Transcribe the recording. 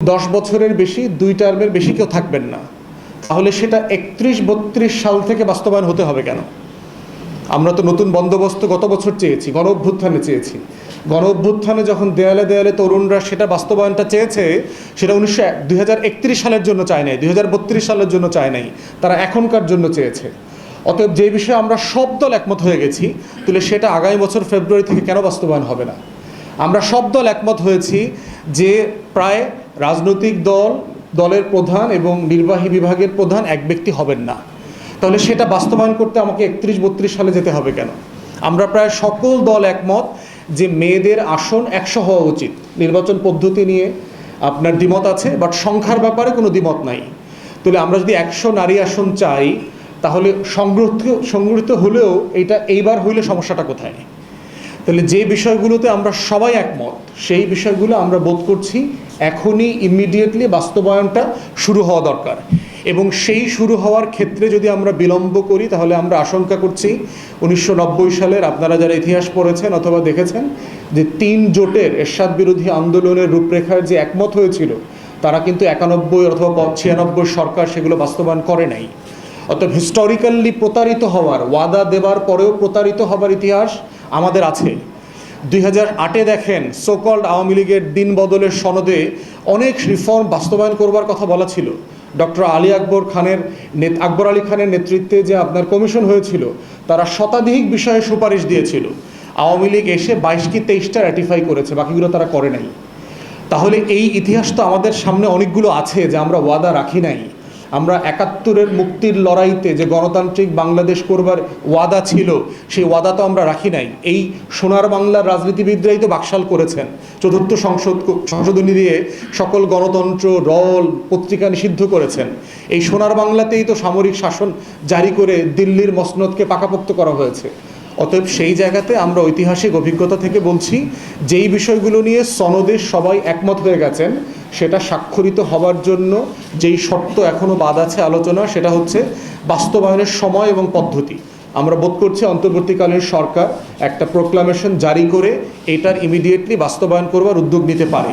দশ বছরের বেশি, দুই টার্মের বেশি কেউ থাকবেন না। তাহলে সেটা একত্রিশ বত্রিশ সাল থেকে বাস্তবায়ন হতে হবে কেন? আমরা তো নতুন বন্দোবস্ত গত বছর চেয়েছি, গণ অভ্যুত্থানে চেয়েছি। গণ অভ্যুত্থানে যখন দেয়ালে দেয়ালে তরুণরা সেটা বাস্তবায়নটা চেয়েছে, সেটা উনিশশো দুই সালের জন্য চায় নাই, দুই হাজার বত্রিশ সালের জন্য চায় নাই, তারা এখনকার জন্য চেয়েছে। অতএব যে বিষয়ে আমরা সব দল একমত হয়ে গেছি, তাহলে সেটা আগামী বছর ফেব্রুয়ারি থেকে কেন বাস্তবায়ন হবে না? আমরা সব দল একমত হয়েছি যে প্রায় রাজনৈতিক দল, দলের প্রধান এবং নির্বাহী বিভাগের প্রধান এক ব্যক্তি হবেন না। তাহলে সেটা বাস্তবায়ন করতে আমাকে একত্রিশ বত্রিশ সালে যেতে হবে কেন? আমরা প্রায় সকল দল একমত যে মেয়েদের আসন একশো হওয়া উচিত। নির্বাচন পদ্ধতি নিয়ে আপনার দ্বিমত আছে বাট সংখ্যার ব্যাপারে কোনো দ্বিমত নাই। তাহলে আমরা যদি একশো নারী আসন চাই, তাহলে সংগৃহীত সংগৃহীত হলেও এটা এইবার হইলে সমস্যাটা কোথায়? তাহলে যে বিষয়গুলোতে আমরা সবাই একমত, সেই বিষয়গুলো আমরা বোধ করছি এখনই ইমিডিয়েটলি বাস্তবায়নটা শুরু হওয়া দরকার। এবং সেই শুরু হওয়ার ক্ষেত্রে যদি আমরা বিলম্ব করি, তাহলে আমরা আশঙ্কা করছি উনিশশো নব্বই সালের, আপনারা যারা ইতিহাস পড়েছেন অথবা দেখেছেন, যে তিন জোটের এরশাদ বিরোধী আন্দোলনের রূপরেখার যে একমত হয়েছিল, তারা কিন্তু একানব্বই অথবা ছিয়ানব্বই সরকার সেগুলো বাস্তবায়ন করে নাই। অর্থাৎ হিস্টোরিক্যালি প্রতারিত হওয়ার, ওয়াদা দেবার পরেও প্রতারিত হবার ইতিহাস আমাদের আছে। দুই হাজার আটে দেখেন সোকল্ড আওয়ামী লীগের দিন বদলের সনদে অনেক রিফর্ম বাস্তবায়ন করবার কথা বলা ছিল। ডক্টর আলী আকবর খানের আকবর আলী খানের নেতৃত্বে যে আপনার কমিশন হয়েছিল, তারা শতাধিক বিষয়ে সুপারিশ দিয়েছিল। আওয়ামী লীগ এসে বাইশ কি তেইশটা র্যাটিফাই করেছে, বাকিগুলো তারা করে নাই। তাহলে এই ইতিহাস তো আমাদের সামনে অনেকগুলো আছে যে আমরা ওয়াদা রাখি নাই। আমরা একাত্তরের মুক্তির লড়াইতে যে গণতান্ত্রিক বাংলাদেশ করবার ওয়াদা ছিল, সেই ওয়াদা তো আমরা রাখি নাই। এই সোনার বাংলার রাজনীতিবিদরাই তো বাকশাল করেছেন। চতুর্থ সংসদ সংশোধনী দিয়ে সকল গণতন্ত্র রল পত্রিকা নিষিদ্ধ করেছেন। এই সোনার বাংলাতেই তো সামরিক শাসন জারি করে দিল্লির মসনদকে পাকাপোক্ত করা হয়েছে। অতএব সেই জায়গাতে আমরা ঐতিহাসিক অভিজ্ঞতা থেকে বলছি, যেই বিষয়গুলো নিয়ে সনদে সবাই একমত হয়ে গেছেন সেটা স্বাক্ষরিত হবার জন্য যেই শর্ত এখনও বাদ আছে আলোচনা, সেটা হচ্ছে বাস্তবায়নের সময় এবং পদ্ধতি। আমরা বোধ করছি অন্তর্বর্তীকালীন সরকার একটা প্রোক্লামেশন জারি করে এটার ইমিডিয়েটলি বাস্তবায়ন করবার উদ্যোগ নিতে পারে।